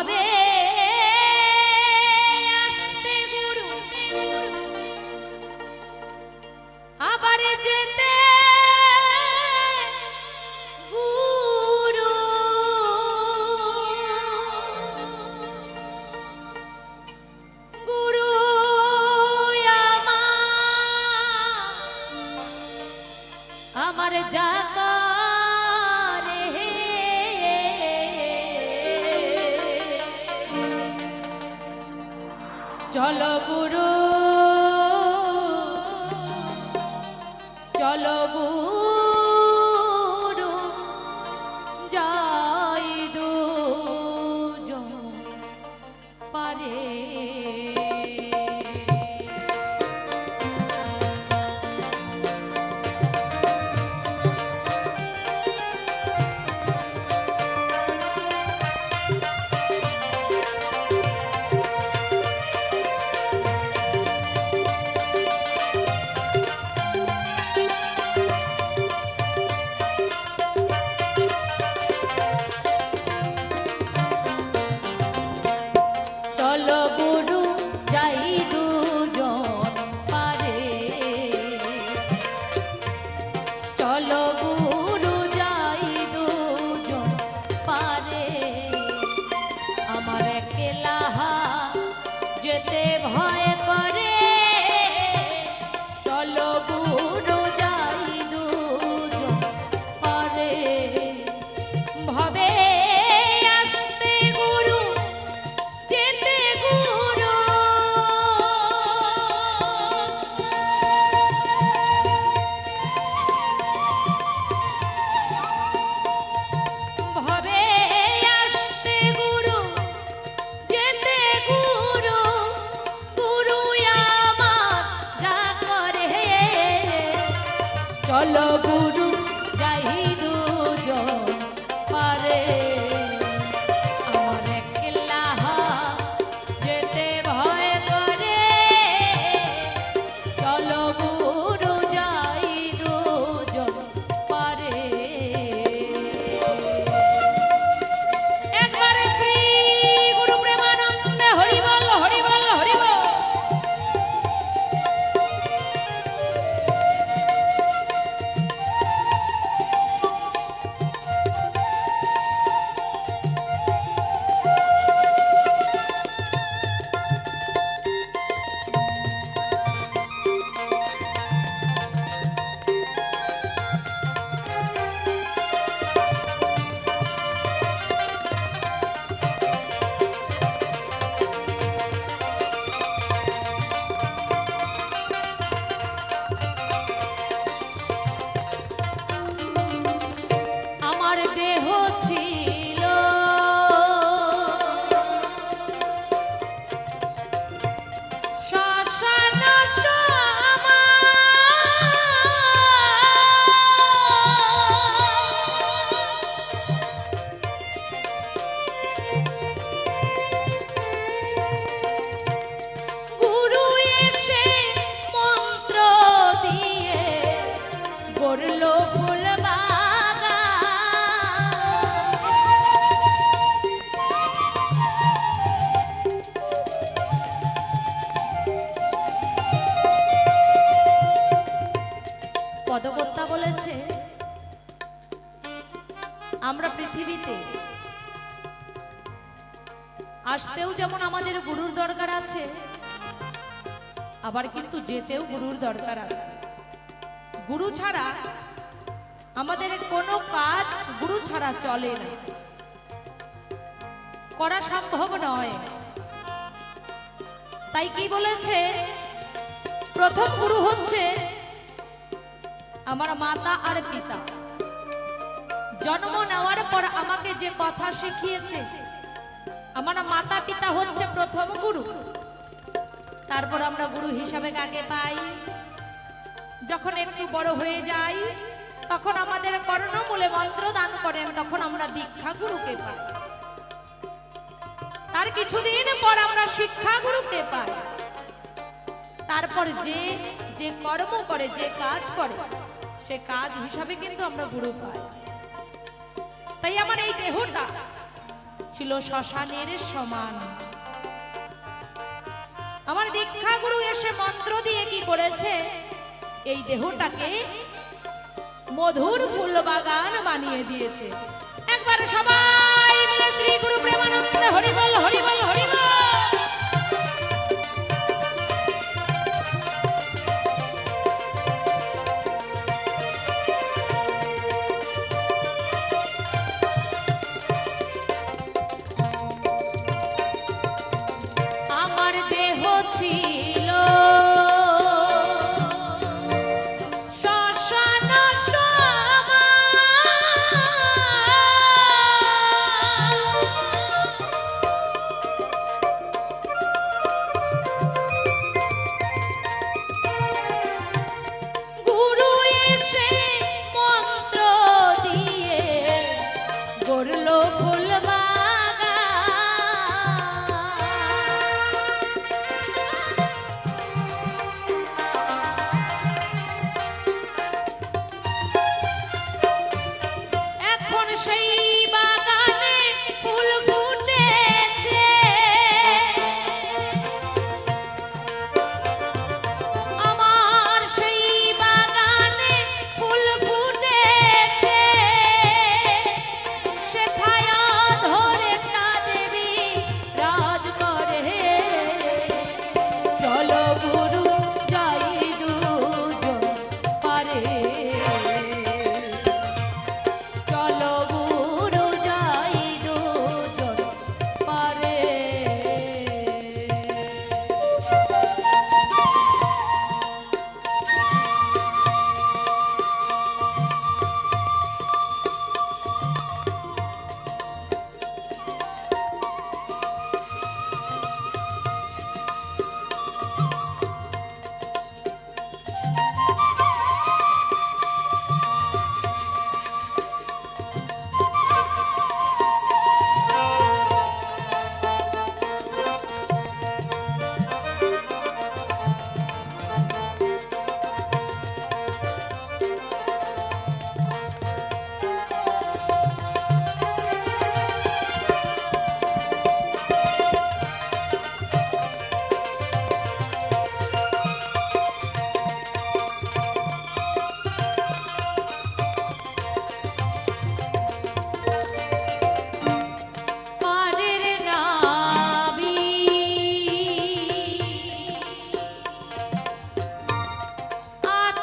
ভাবে চলো গুরু যেতেও গুরুর দরকার আছে। গুরু ছাড়া আমাদের কোনো কাজ গুরু ছাড়া চলে না। করা সম্ভব নয়। তাই কি বলেছে? প্রথম গুরু হচ্ছে আমার মাতা আর পিতা। জন্ম নেওয়ার পর আমাকে যে কথা শিখিয়েছে, আমার মাতা পিতা হচ্ছে প্রথম গুরু। তারপর আমরা গুরু হিসাবে কাকে পাই? যখন একটু বড় হয়ে যাই, তখন আমাদের কর্ণমূলে মন্ত্র দান করেন, তখন আমরা দীক্ষা গুরুকে পাই। তার কিছুদিন পর আমরা শিক্ষা গুরুকে পাই। তারপর যে যে কর্ম করে, যে কাজ করে, সে কাজ হিসাবে কিন্তু আমরা গুরু পাই। তাই আমার এই দেহটা ছিল শ্মশানের সমান। আমার দীক্ষা গুরু এসে মন্ত্র দিয়ে কি করেছে? এই দেহটাকে মধুর ফুল বাগান বানিয়ে দিয়েছে। একবার সবাই মিলে শ্রী গুরু প্রেমানন্দ হরিবল হরিবল হরিবল।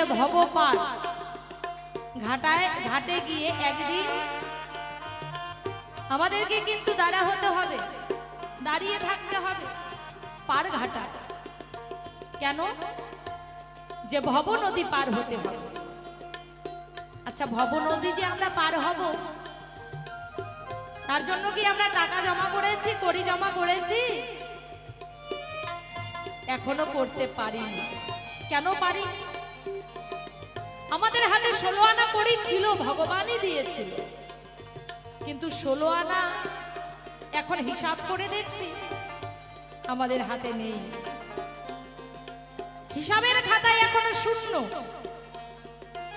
আমাদের ভবপার ঘাটায়, ঘাটে গিয়ে একদিন আমাদেরকে কিন্তু দাঁড়া হতে হবে, দাঁড়িয়ে থাকতে হবে পার ঘাটা। কেন? যে ভব নদী পার হতে হবে। আচ্ছা ভব নদী যে আমরা পার হব, তার জন্য কি আমরা টাকা জমা করেছি করি জমা করেছি? এখনও করতে পারিনি। কেন পারি আমাদের হাতে ষোলো আনা করি ছিল, ভগবানই দিয়েছিল। কিন্তু ষোলো আনা এখন হিসাব করে দেখছি আমাদের হাতে নেই। হিসাবের খাতায় এখনও শূন্য।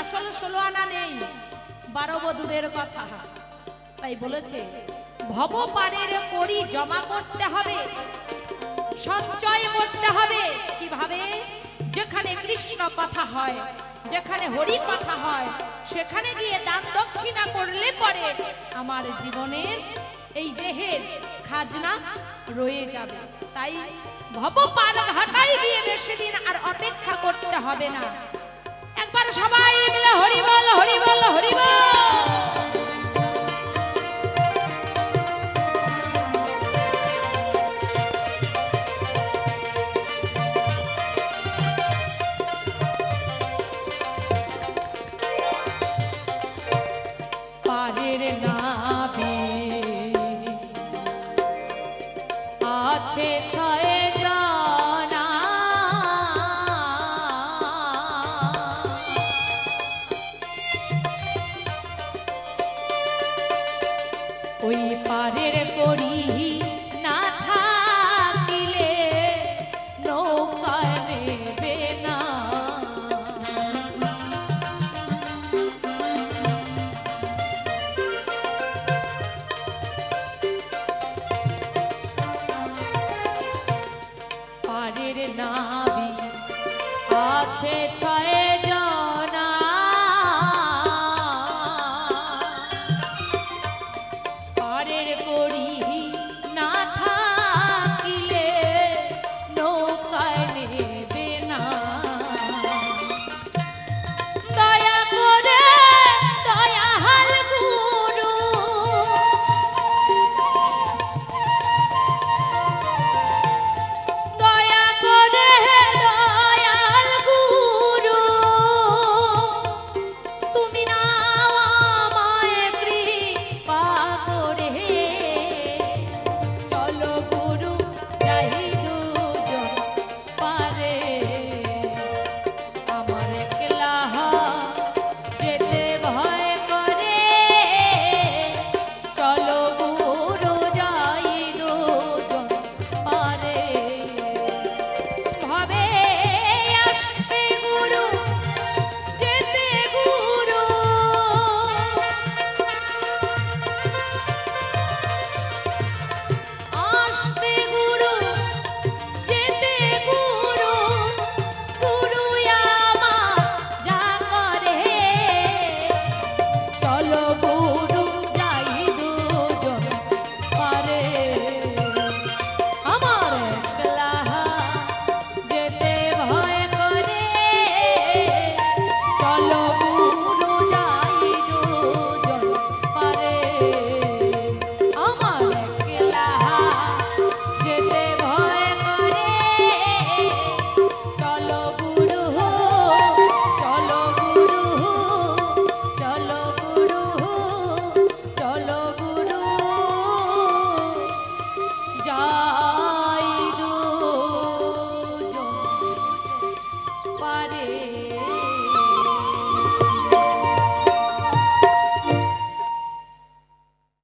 আসলে ষোলো আনা নেই, বারো বদূরের কথা। তাই বলেছে ভব পারের করি জমা করতে হবে, সঞ্চয় করতে হবে। কীভাবে? যেখানে কৃষ্ণ কথা হয়। যেখানে হরি কথা হয়, সেখানে গিয়ে দান দক্ষিণা করলে পরে আমার জীবনের এই দেহের খাজনা রয়ে যাবে। তাই ভব পার ঘাটাই গিয়ে বেশি দিন আর অপেক্ষা করতে হবে না। একবার সবাই মিলে হরি বল হরি ওই পারের করি